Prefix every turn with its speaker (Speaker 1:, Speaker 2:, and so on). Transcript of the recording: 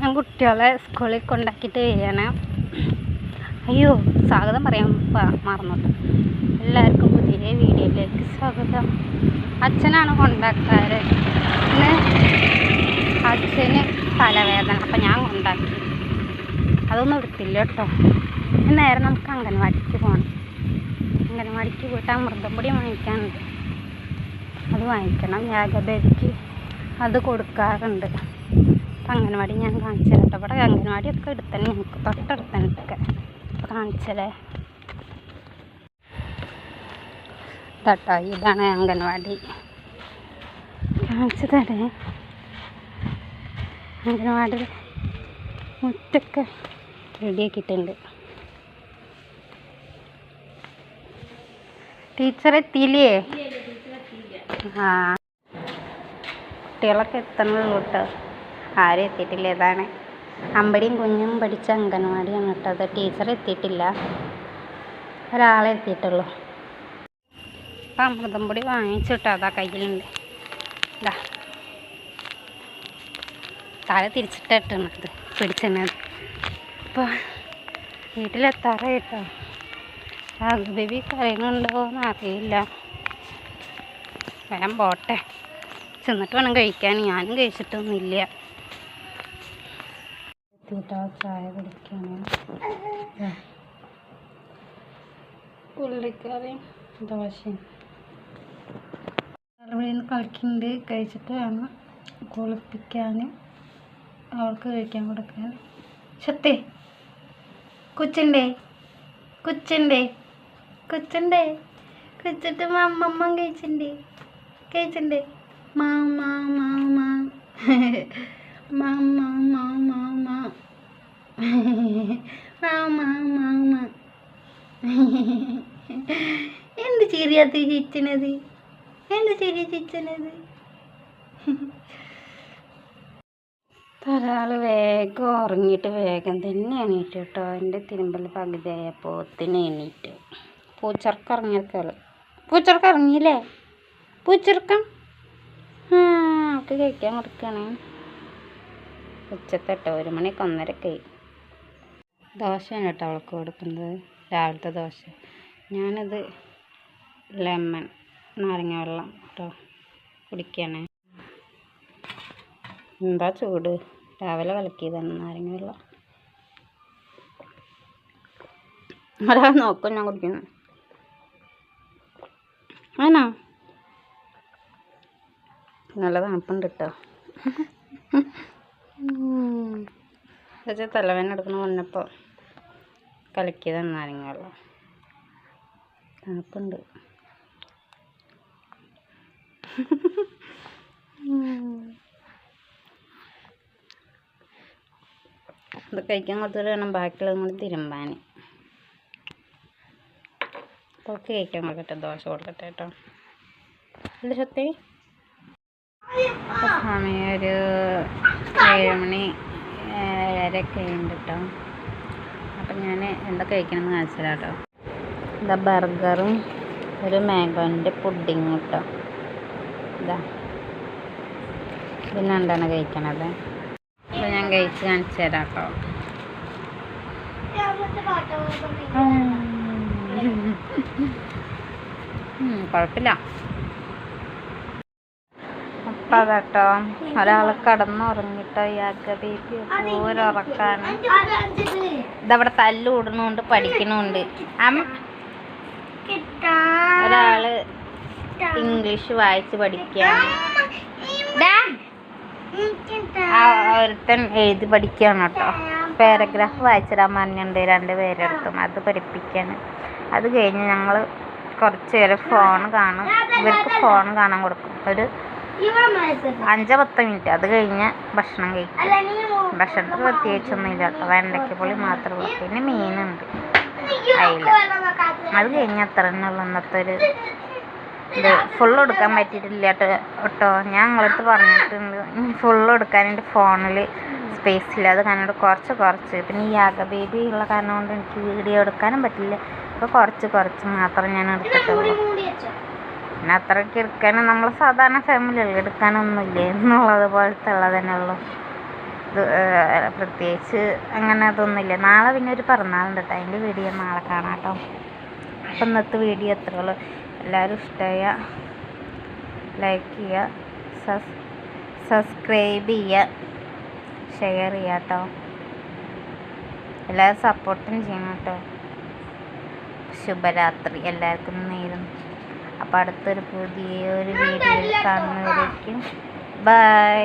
Speaker 1: ഞാൻ കുട്ടികളെ സ്കൂളിൽ കൊണ്ടാക്കിയിട്ട് വരികയാണ്. അയ്യോ സ്വാഗതം പറയാൻ മറന്നോട്ടെ എല്ലാവർക്കും പുതിയ വീഡിയോയിലേക്ക് സ്വാഗതം. അച്ഛനാണ് കൊണ്ടാക്കാറ്. ഇന്ന് അച്ഛന് തലവേദന അപ്പം ഞാൻ കൊണ്ടാക്കി. അതൊന്നും എടുത്തില്ല കേട്ടോ. നേരെ നമുക്ക് അംഗൻവാടിക്ക് പോകണം അംഗൻവാടിക്ക് പോയിട്ട് അമൃതം പൊടി വാങ്ങിക്കാനുണ്ട്. അത് വാങ്ങിക്കണം. യാഗബേദിക്ക് അത് കൊടുക്കാറുണ്ട്. അംഗൻവാടി ഞാൻ കാണിച്ചു കേട്ടോ ഇവിടെ എടുത്തല്ലേ എടുത്തന്നെ ഞങ്ങൾക്ക് തൊട്ടടുത്തനൊക്കെ ഒക്കെ അപ്പോൾ കാണിച്ചല്ലേ തട്ടോ ഇതാണ് അംഗൻവാടി. കാണിച്ചു തരേ അംഗൻവാടി മുറ്റൊക്കെ റെഡിയാക്കിയിട്ടുണ്ട് ടീച്ചർ എത്തിയില്ലേ? ആ. കുട്ടികളൊക്കെ എത്തണുള്ളൂ കേട്ടോ ആരും എത്തിയിട്ടില്ല ഇതാണ്. അമ്പടിയും കുഞ്ഞും പഠിച്ച അംഗൻവാടിയാണ് കേട്ടോ അത് ടീച്ചർ എത്തിയിട്ടില്ല. ഒരാളെ എത്തിയിട്ടുള്ളൂ. അപ്പം അമൃതം പൊടി വാങ്ങിച്ചു കേട്ടോ അതാ കയ്യിലുണ്ട്. ഇതാ. തല തിരിച്ചിട്ടിട്ടത് പിടിച്ചത് അപ്പോൾ വീട്ടിലെത്താറായി കേട്ടോ ബേബി കരയുന്നുണ്ടോ എന്ന് അറിയില്ല. വേഗം പോട്ടെ. ചെന്നിട്ട് വേണം കഴിക്കാൻ. ഞാനും കഴിച്ചിട്ടൊന്നുമില്ല. എത്തിയിട്ടോ ചായ കുടിക്കാണ് ഉള്ളിക്കറിയും ദോശയും. നിന്ന് കളിക്കുന്നുണ്ട് കഴിച്ചിട്ട് വേണം കുളിപ്പിക്കാൻ അവൾക്ക് കഴിക്കാൻ കൊടുക്കാൻ. സത്തേ കൊച്ചുണ്ടേ കൊച്ചുണ്ടേ കൊച്ചുണ്ടേ. കൊച്ചിട്ട് മമ്മമ്മ കഴിച്ചിണ്ടേ. കഴിച്ചിണ്ടേ. മാ മാ മാ മാ. മാ മാമ എന്ത് ചിരിയാത്ത ചിച്ചനത് എന്ത് ചിരി ചിച്ചനത് ഒരാൾ വേഗം ഉറങ്ങിയിട്ട് വേഗം തന്നെ എണീറ്റ് കേട്ടോ. എന്റെ തിരുമ്പൽ പകുതിയായപ്പോൾ തന്നെ എണീറ്റ്. പൂച്ചർക്ക് ഇറങ്ങിയൊക്കെ പൂച്ചർക്ക് ഇറങ്ങിയില്ലേ? പൂച്ചർക്കം ആ അവൾക്ക് കഴിക്കാൻ കൊടുക്കണേ. ഉച്ചത്തെട്ടോ ഒരു മണിക്ക് ഒന്നരക്ക് ദോശയാണ് കേട്ടോ അവൾക്ക് കൊടുക്കുന്നത്. രാവിലത്തെ ദോശ. ഞാനത് ലെമൺ നാരങ്ങ വെള്ളം കേട്ടോ കുടിക്കണേ. എന്താ ചൂട്? രാവിലെ കലക്കിയതാണ് നാരങ്ങ വെള്ളം. ഒരാൾ നോക്കും ഞാൻ കുടിക്കുന്നു. ആണോ? നല്ല തണുപ്പുണ്ട് കേട്ടോ. പക്ഷേ തലവേദന എടുക്കണ വന്നപ്പോൾ കലക്കിയതാണ് നാരങ്ങ വെള്ളം തണുപ്പുണ്ട്. അത് കഴിക്കാൻ കൊടുത്തിട്ട് വേണം. ബാക്കിയുള്ളതും കൂടി തിരുമ്പാൻ കുറച്ച് കഴിക്കാൻ കൊടുക്കട്ടെ. ദോശ കൊടുക്കട്ടെ കേട്ടോ. അല്ല സത്യ. സമയം ഒരു ഏഴ് മണി. ഏഴരയൊക്കെ ഉണ്ട് കേട്ടോ അപ്പം ഞാൻ എന്താ കഴിക്കണമെന്ന് കാണിച്ചു കേട്ടോ ഇതാ ബർഗറും ഒരു മാംഗോന്റെ പുഡിങ്ങും കേട്ടോ ഇതാ. പിന്നെ എന്താണ് കഴിക്കണത്. അപ്പം ഞാൻ കഴിച്ച് കാണിച്ചു തരാം കേട്ടോ കുഴപ്പമില്ല. അപ്പം അതാട്ടോ ഒരാൾ കിടന്നുറങ്ങിട്ടോ യാഗ ബേബി ഓരോറക്കാണ് ഇതവിടെ തല്ലുകൂടുന്നുണ്ട് പഠിക്കണുണ്ട് ഒരാൾ ഇംഗ്ലീഷ് വായിച്ച്. ആ ഒരുത്തൻ എഴുതി പഠിക്കുകയാണ് കേട്ടോ. പാരഗ്രാഫ് വായിച്ചിടാൻ പറഞ്ഞിട്ടുണ്ട് രണ്ട് പേരെടുത്തും അത് പഠിപ്പിക്കാണ്. അത് കഴിഞ്ഞ് ഞങ്ങൾ കുറച്ച് നേരം ഫോൺ കാണും. ഇവർക്ക് ഫോൺ കാണാൻ കൊടുക്കും. ഒരു അഞ്ചോ പത്തോ മിനിറ്റ്. അത് കഴിഞ്ഞ് ഭക്ഷണം കഴിക്കും. ഭക്ഷണത്തിൽ പ്രത്യേകിച്ചൊന്നും ഇല്ല കേട്ടോ വെണ്ടയ്ക്കപ്പൊളി പുളി മാത്രമേ ഉള്ളൂ. പിന്നെ മീനുണ്ട്. അയില. അത് കഴിഞ്ഞ് അത്ര തന്നെ ഉള്ളൂ. ഇന്നത്തെ ഒരു ഇത് ഫുള്ള് എടുക്കാൻ പറ്റിയിട്ടില്ല കേട്ടോ ഞാൻ നിങ്ങളടുത്ത് പറഞ്ഞിട്ടുണ്ട്. ഫുള്ള് എടുക്കാൻ എന്റെ ഫോണിൽ സ്പേസ് ഇല്ല. അത് കാരണം കുറച്ച് കുറച്ച്. പിന്നെ ഈ യാഗ ബേബി ഉള്ള കാരണം കൊണ്ട് എനിക്ക് വീഡിയോ എടുക്കാനും പറ്റില്ല. അപ്പോൾ കുറച്ച് കുറച്ച് മാത്രം ഞാൻ എടുത്തിട്ടുള്ളൂ. പിന്നെ അത്രയ്ക്ക് എടുക്കാനും നമ്മൾ സാധാരണ ഫാമിലിയല്ലേ എടുക്കാനൊന്നുമില്ല? എന്നുള്ളത് പോലത്തെ ഉള്ളത് തന്നെ ഉള്ളൂ. ഇത്, പ്രത്യേകിച്ച് അങ്ങനെ അതൊന്നുമില്ല. നാളെ പിന്നെ ഒരു പിറന്നാളുണ്ട് കേട്ടോ അതിന്റെ വീഡിയോ നാളെ കാണാം കേട്ടോ അപ്പം ഇന്നത്തെ വീഡിയോ എത്ര ഉള്ളൂ. എല്ലാവരും ഇഷ്ടമായ ലൈക്ക് ചെയ്യുക സബ്സ്ക്രൈബ് ചെയ്യുക ഷെയർ ചെയ്യുക കേട്ടോ എല്ലാവരും സപ്പോർട്ടും ചെയ്യണം കേട്ടോ ശുഭരാത്രി. എല്ലാവർക്കും നേരും അപ്പോൾ അടുത്തൊരു പുതിയൊരു വീഡിയോയിൽ കാണുന്നവരേക്കും ബൈ